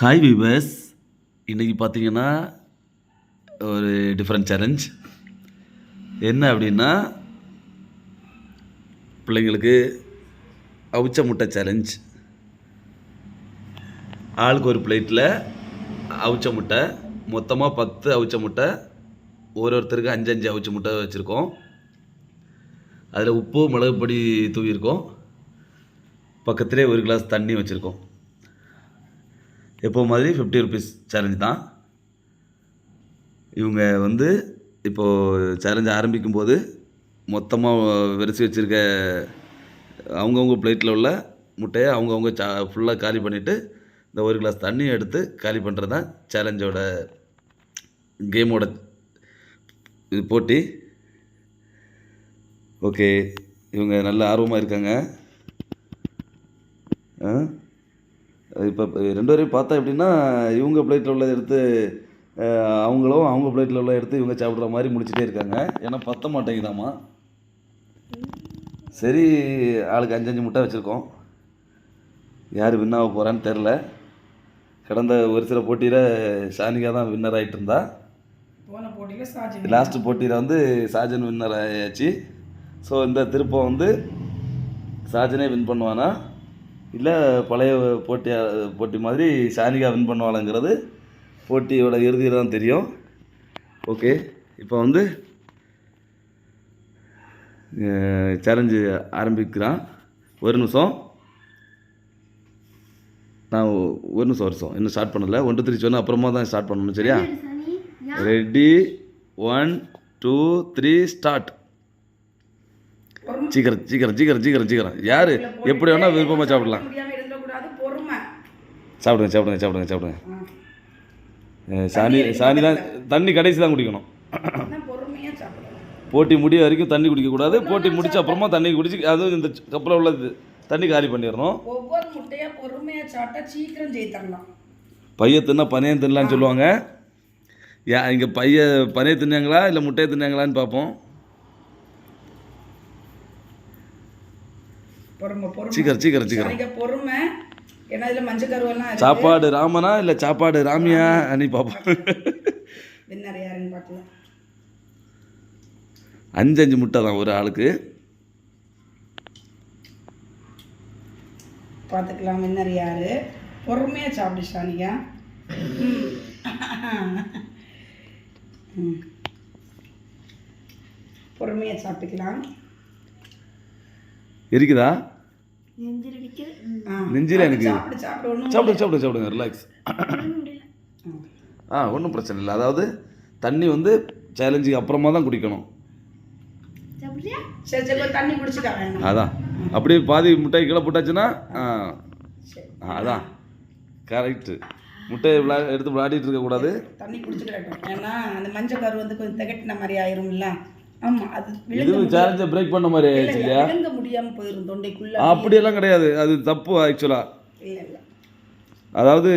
Hi viewers இன்றைக்கி பார்த்தீங்கன்னா ஒரு டிஃப்ரெண்ட் சேலஞ்ச் என்ன அப்படின்னா பிள்ளைங்களுக்கு அவிச்ச முட்டை சேலஞ்ச் ஆளுக்கு ஒரு பிளேட்டில் அவிச்ச முட்டை மொத்தமாக பத்து அவிச்ச முட்டை ஒரு ஒருத்தருக்கு அஞ்சு அஞ்சு அவிச்ச முட்டை வச்சுருக்கோம். அதில் உப்பு மிளகுப்பொடி தூவியிருக்கோம். பக்கத்துலேயே ஒரு கிளாஸ் தண்ணி வச்சுருக்கோம். எப்போ மாதிரி ஃபிஃப்டி ருபீஸ் சேலஞ்ச் தான். இவங்க வந்து இப்போது சேலஞ்ச் ஆரம்பிக்கும் போது மொத்தமாக வெறிச்சு வச்சுருக்க அவங்கவுங்க பிளேட்டில் உள்ள முட்டையை அவங்கவுங்க சா ஃபுல்லாக காலி பண்ணிவிட்டு இந்த ஒரு கிளாஸ் தண்ணியை எடுத்து காலி பண்ணுறது தான் சேலஞ்சோட கேமோட இது போட்டி. ஓகே இவங்க நல்ல ஆர்வமாக இருக்காங்க. ஆ? இப்போ ரெண்டு பேரையும் பார்த்தா எப்படின்னா இவங்க பிளேட்டில் உள்ளதை எடுத்து அவங்களும் அவங்க பிளேட்டில் உள்ள எடுத்து இவங்க சாப்பிட்ற மாதிரி முடிச்சிட்டே இருக்காங்க. ஏன்னா பத்த மாட்டேங்குதாம்மா. சரி ஆளுக்கு அஞ்சு அஞ்சு முட்டை வச்சுருக்கோம். யார் வின் ஆக போகிறான்னு தெரில கடந்த ஒரு சில போட்டியில் ஷானிகா தான் வின்னர் ஆகிட்டு இருந்தா. போன போட்டியில் சாஜி லாஸ்ட் போட்டியில் வந்து சாஜன் வின்னர் ஆயாச்சு. ஸோ இந்த திருப்பம் வந்து சாஜனே வின் பண்ணுவானா? இல்லை பழைய போட்டி போட்டி மாதிரி ஷானிகா வின் பண்ணுவாளாங்கிறது போட்டியோட இறுதியில் தான் தெரியும். ஓகே இப்போ வந்து சேலஞ்சு ஆரம்பிக்கிறான். ஒரு நிமிஷம். நான் ஒரு நிமிஷம் வருஷம் இன்னும் ஸ்டார்ட் பண்ணல. ஒன்று த்ரீ சொன்னால் அப்புறமா தான் ஸ்டார்ட் பண்ணணும் சரியா? Ready one two three start சீக்கிரம் சீக்கிரம் சீக்கிரம் சீக்கிரம் சீக்கிரம். யார்? எப்படி வேணால் விருப்பமாக சாப்பிடலாம். சாப்பிடுங்க சாப்பிடுங்க சாப்பிடுங்க சாப்பிடுங்க. சாணி சாணி தான் தண்ணி கடைசி தான் குடிக்கணும். போட்டி முடிய வரைக்கும் தண்ணி குடிக்கக்கூடாது போட்டி முடிச்ச அப்புறமா தண்ணி குடிச்சு அதுவும் இந்த கப்பில் உள்ள தண்ணி காலி பண்ணிடணும். ஒவ்வொரு முட்டையா பொறுமையா சாப்பிட்டா சீக்கிரம் ஜெயித்தரலாம் பைய தின்னா பனையம் தின்னலான்னு சொல்லுவாங்க. யா இங்கே பைய பனையை தின்னாங்களா? இல்லை முட்டையை தின்னாங்களான்னு பார்ப்போம். பொறுமை பொறுமை. சீக்கிரம் சீக்கிரம் சீக்கிரம். பொறுமை. ஏன்னா இதுல மஞ்சள் கருவெல்லாம் சாப்பாடு ராமனா இல்லை சாப்பாடு ராமியா? அன்னி பார்ப்போம் வின்னர் யாருன்னு பார்க்கலாம் அஞ்சு அஞ்சு முட்டை தான் ஒரு ஆளுக்கு. பார்த்துக்கலாம் வின்னர் யாரு? பொறுமையா சாப்பிடு ஷானியா ம். ம். பொறுமையா சாப்பிட்டுக்கலாம். இருக்குதா? ஆ. நெஞ்சில எனக்கு சாப்பிடு சாப்பிடு ஒன்றும் சாப்பிடுங்க சாப்பிடுங்க சாப்பிடுங்க ரிலாக்ஸ் ஆ ஒன்றும் பிரச்சனை இல்லை. அதாவது தண்ணி வந்து சேலஞ்சுக்கு அப்புறமா தான் குடிக்கணும். அதான். அப்படியே பாதி முட்டை கீழே போட்டாச்சுன்னா ஆ. சரி. ஆ, அதான். கரெக்டு முட்டையை விளா எடுத்து விளையாடிட்டு இருக்கக்கூடாது. தண்ணி குடிச்சுக்கிடட்டும் ஏன்னா அந்த மஞ்சள் கரு வந்து கொஞ்சம் திகட்டின மாதிரி ஆயிரும்ல. அது இதுவும் சேலஞ்சை பிரேக் பண்ண மாதிரி ஆயிடுச்சு இல்ல, இல்லையா? தொண்டைக்குள்ள அப்படியெல்லாம் கிடையாது. அது தப்பு ஆக்சுவலாக இல்ல இல்ல. அதாவது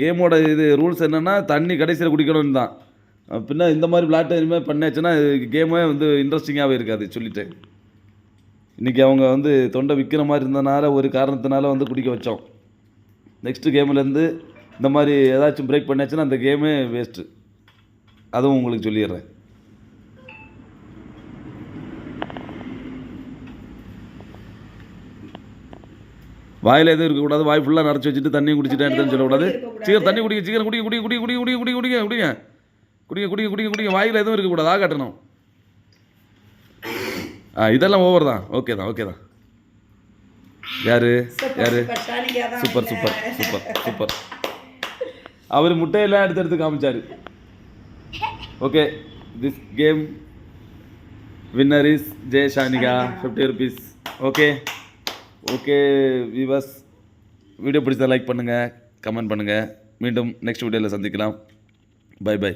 கேமோட இது ரூல்ஸ் என்னென்னா தண்ணி கடைசியில் குடிக்கணும்னு தான். பின்ன இந்த மாதிரி விளையாட்டு இனிமேல் பண்ணியாச்சுன்னா கேமே வந்து இன்ட்ரெஸ்டிங்காகவே இருக்காது சொல்லிட்டு. இன்றைக்கி அவங்க வந்து தொண்டை விற்கிற மாதிரி இருந்தனால ஒரு காரணத்தினால வந்து குடிக்க வச்சோம். நெக்ஸ்ட் கேம்லேருந்து இந்த மாதிரி ஏதாச்சும் பிரேக் பண்ணியாச்சுன்னா அந்த கேமே வேஸ்ட்டு அதுவும் உங்களுக்கு சொல்லிடுறேன். வாயில் எதுவும் இருக்கக்கூடாது. வாய் ஃபுல்லாக நிறச்சி வச்சுட்டு தண்ணி குடிச்சிட்டேன் எடுத்துன்னு சொல்லக்கூடாது. சீக்கிரம் தண்ணி குடிக்க சீக்கிரம் குடிக்க குடி குடி குடி குடி குடிக்க குடிக்க குடிங்க. குடிக்க குடிக்க குடிக்க குடிக்க வாயில் எதுவும் இருக்கக்கூடாது. ஆ ஆ இதெல்லாம் ஓவர் தான். ஓகே தான் ஓகே தான். யாரு? யாரு? சூப்பர். சூப்பர் சூப்பர் சூப்பர் அவர் முட்டையெல்லாம் எடுத்து எடுத்து காமிச்சார். Okay this game winner is Jai Shanika fifty rupees okay okay Vilas video பிடிச்சா லைக் பண்ணுங்கள் கமெண்ட் பண்ணுங்கள் மீண்டும் நெக்ஸ்ட் வீடியோவில் சந்திக்கலாம். By by